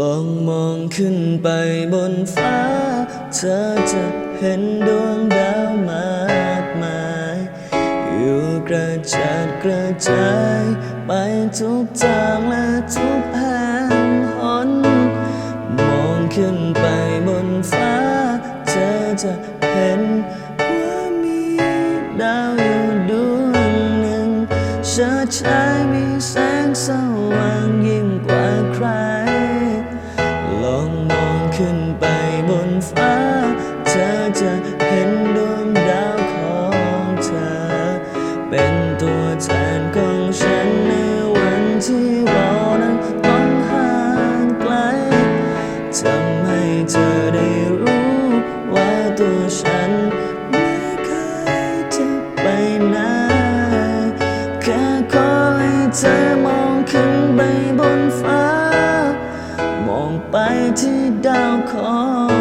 ลองมองขึ้นไปบนฟ้า เธอจะเห็นดวงดาวมากมาย อยู่กระจัดกระจายไปทุกทางและทุกแห่งหน มองขึ้นไปบนฟ้า เธอจะเห็นว่ามีดาวอยู่ดวงหนึ่งเชิดชายมีแส ขึ้นไปบนฟ้า เธอจะเห็นดวงดาวของเธอ เป็นตัวแทนของฉันในวันที่เรานั้นต้องห่างไกลทำให้เธอได้รู้ว่าตัวฉันไม่เคยจะไปไหนแค่ขอให้เธอมองขึ้นไปบน ไปที่ดาวของ